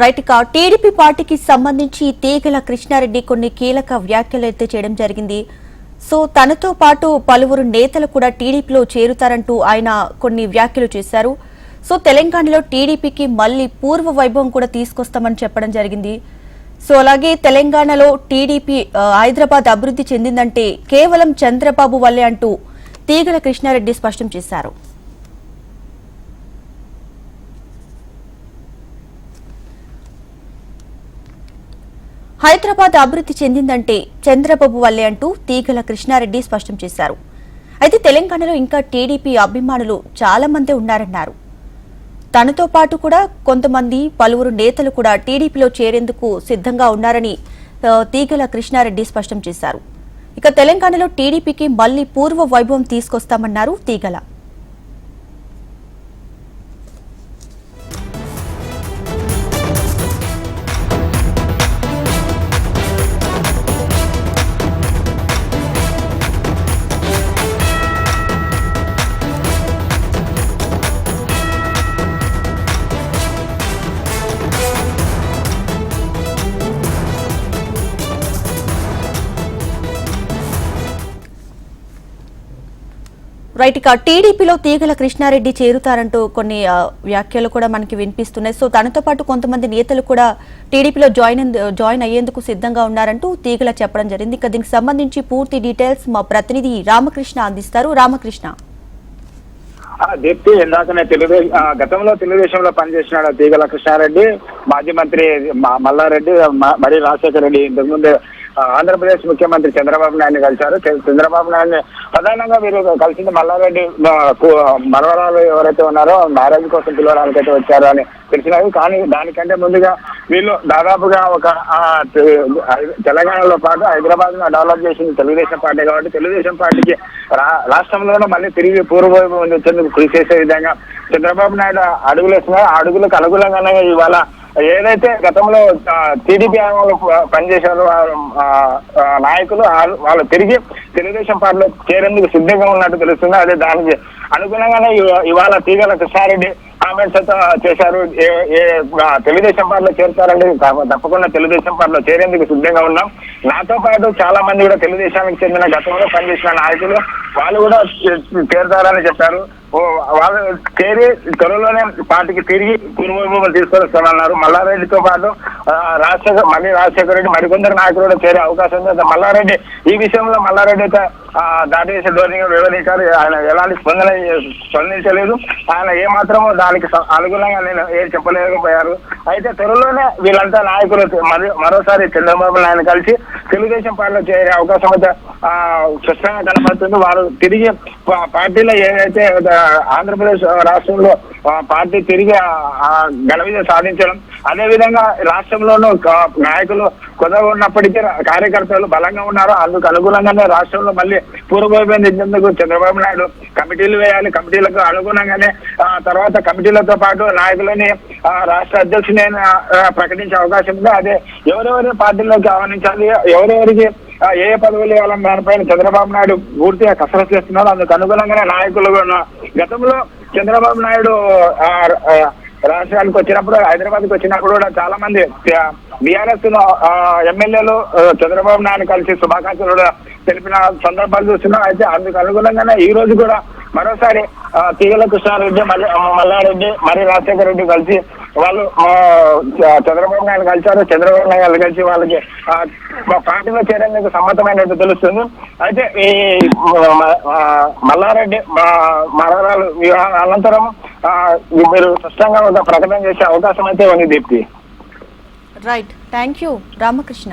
Right ఇక TDP పార్టీకి సంబంధించి తీగల కృష్ణారెడ్డి కొన్ని కీలక వ్యాఖ్యలు అయితే చేయడం జరిగింది. సో తనతో పాటు పలువురు నేతలు కూడా టీడీపీలో చేరుతారంటూ ఆయన కొన్ని వ్యాఖ్యలు చేశారు. సో తెలంగాణలో టీడీపీకి మళ్ళీ పూర్వ వైభవం కూడా తీసుకొస్తామని చెప్పడం జరిగింది. సో అలాగే తెలంగాణలో టీడీపీ హైదరాబాద్ అభివృద్ధి చెందిందంటే కేవలం చంద్రబాబు వల్లే అంటూ తీగల కృష్ణారెడ్డి స్పష్టం చేశారు. హైదరాబాద్ అభివృద్ధి చెందిందంటే చంద్రబాబు వల్లే అంటూ తీగల కృష్ణారెడ్డి స్పష్టం చేశారు. అయితే తెలంగాణలో ఇంకా టీడీపీ అభిమానులు చాలా మంది ఉన్నారన్నారు. తనతో పాటు కూడా కొంతమంది పలువురు నేతలు కూడా టీడీపీలో చేరేందుకు సిద్ధంగా ఉన్నారని తీగల కృష్ణారెడ్డి స్పష్టం చేశారు. ఇక తెలంగాణలో టీడీపీకి మళ్ళీ పూర్వ వైభవం తీసుకొస్తామన్నారు తీగల. రైట్ ఇక టీడీపీలో తీగల కృష్ణారెడ్డి చేరుతారంటూ కొన్ని వ్యాఖ్యలు కూడా మనకి వినిపిస్తున్నాయి. సో తనతో పాటు కొంతమంది నేతలు కూడా టీడీపీలో జాయిన్ జాయిన్ అయ్యేందుకు సిద్ధంగా ఉన్నారంటూ తీగల చెప్పడం జరిగింది. ఇక దీనికి సంబంధించి పూర్తి డీటెయిల్స్ మా ప్రతినిధి రామకృష్ణ అందిస్తారు. రామకృష్ణ. దీప్తి ఇందాకనే తెలుగుదేశం గతంలో తెలుగుదేశంలో పనిచేసిన తీగల కృష్ణారెడ్డి మాజీ మంత్రి మల్లారెడ్డి మరి రాజశేఖర రెడ్డి ఇంతకుముందు ఆంధ్రప్రదేశ్ ముఖ్యమంత్రి చంద్రబాబు నాయుడు కలిశారు. చంద్రబాబు నాయుడు ప్రధానంగా వీరు కలిసింది మల్లారెడ్డి ఆ, మనవరాలు ఎవరైతే ఉన్నారో మ్యారేజ్ కోసం పిలవడానికి అయితే వచ్చారు అని తెలిసినవి కానీ దానికంటే ముందుగా వీళ్ళు దాదాపుగా ఒక తెలంగాణలో పాటు హైదరాబాద్ డెవలప్ చేసింది తెలుగుదేశం పార్టీ కాబట్టి తెలుగుదేశం పార్టీకి రా- రాష్ట్రంలోనూ మళ్ళీ తిరిగి పూర్వవైపు వచ్చేందుకు కృషి చేసే విధంగా చంద్రబాబు నాయుడు అడుగులు వేస్తున్నారు ఆ అడుగులకు అనుగుణంగానే ఇవాళ ఏదైతే గతంలో టీడీపీ హయాంలో పనిచేశారో నాయకులు వాళ్ళు తిరిగి తెలుగుదేశం పార్టీలో చేరేందుకు సిద్ధంగా ఉన్నట్టు తెలుస్తుంది. అదే దానికి అనుగుణంగానే ఇవాళ తీగల కృష్ణారెడ్డి కామెంట్స్ అయితే చేశారు. ఏ తెలుగుదేశం పార్టీలో చేరుతారండి తప్పకుండా తెలుగుదేశం పార్టీలో చేరేందుకు సిద్ధంగా ఉన్నాం. నాతో పాటు చాలా మంది కూడా తెలుగుదేశానికి చెందిన గతంలో పనిచేసిన నాయకులు వాళ్ళు కూడా చేరుతారని చెప్పారు. వాళ్ళు చేరి త్వరలోనే పార్టీకి తిరిగి పూర్వభూములు తీసుకొస్తామన్నారు మల్లారెడ్డితో పాటు ఆ, రాజశేఖర్ మళ్ళీ రాజశేఖర రెడ్డి మరికొందరు నాయకులు కూడా చేరే అవకాశం ఉంది. మల్లారెడ్డి ఈ విషయంలో మల్లారెడ్డి అయితే ఆ, దాడి వివరించారు ఆయన ఎలాంటి స్పందన స్పందించలేదు. ఆయన ఏమాత్రమో దానికి అనుగుణంగా నేను ఏం చెప్పలేకపోయారు. అయితే త్వరలోనే వీళ్ళంతా నాయకులు మరోసారి చంద్రబాబు నాయుడు కలిసి తెలుగుదేశం పార్టీలో చేరే అవకాశం అయితే ఆ, స్పష్టంగా కనపడుతుంది. వారు తిరిగి పార్టీలో ఏదైతే ఆంధ్రప్రదేశ్ రాష్ట్రంలో పార్టీ తిరిగి ఆ- ఘన విజయం సాధించడం అదే విధంగా రాష్ట్రంలోనూ నాయకులు కొత్తగా ఉన్నప్పటికీ కార్యకర్తలు బలంగా ఉన్నారు. అందుకు అనుగుణంగానే రాష్ట్రంలో మళ్ళీ పూర్వవైపు దిద్దేందుకు చంద్రబాబు నాయుడు కమిటీలు వేయాలి. కమిటీలకు అనుగుణంగానే తర్వాత కమిటీలతో పాటు నాయకులని ఆ, రాష్ట్ర అధ్యక్షుని ప్రకటించే అవకాశం ఉంది. అదే ఎవరెవరి పార్టీలోకి ఆహ్వానించాలి ఎవరెవరికి ఏ ఏ పదవులు ఇవ్వాలని దానిపైన చంద్రబాబు నాయుడు పూర్తిగా కసరత్తు చేస్తున్నారు అందుకు అనుగుణంగానే నాయకులు గతంలో చంద్రబాబు నాయుడు రాష్ట్రానికి వచ్చినప్పుడు హైదరాబాద్కి వచ్చినప్పుడు కూడా చాలా మంది బీఆర్ఎస్ ఎమ్మెల్యేలు చంద్రబాబు నాయుడు కలిసి శుభాకాంక్షలు కూడా తెలిపిన సందర్భాలు చూస్తున్నాం. అయితే అందుకు అనుగుణంగానే ఈ రోజు కూడా మరోసారి తీగల కృష్ణారెడ్డి మల్లారెడ్డి మరి రాజశేఖర రెడ్డి కలిసి వాళ్ళు చంద్రబాబు నాయుడు కలిశారు. చంద్రబాబు నాయుడు కలిసి వాళ్ళకి మా పార్టీలో చేరేందుకు సమ్మతమైనట్టు తెలుస్తుంది. అయితే ఈ మల్లారెడ్డి మా మరణాలు వివాహాల అనంతరం మీరు స్పష్టంగా ఒక ప్రకటన చేసే అవకాశం అయితే ఉంది Deepti. Right thank you Ramakrishna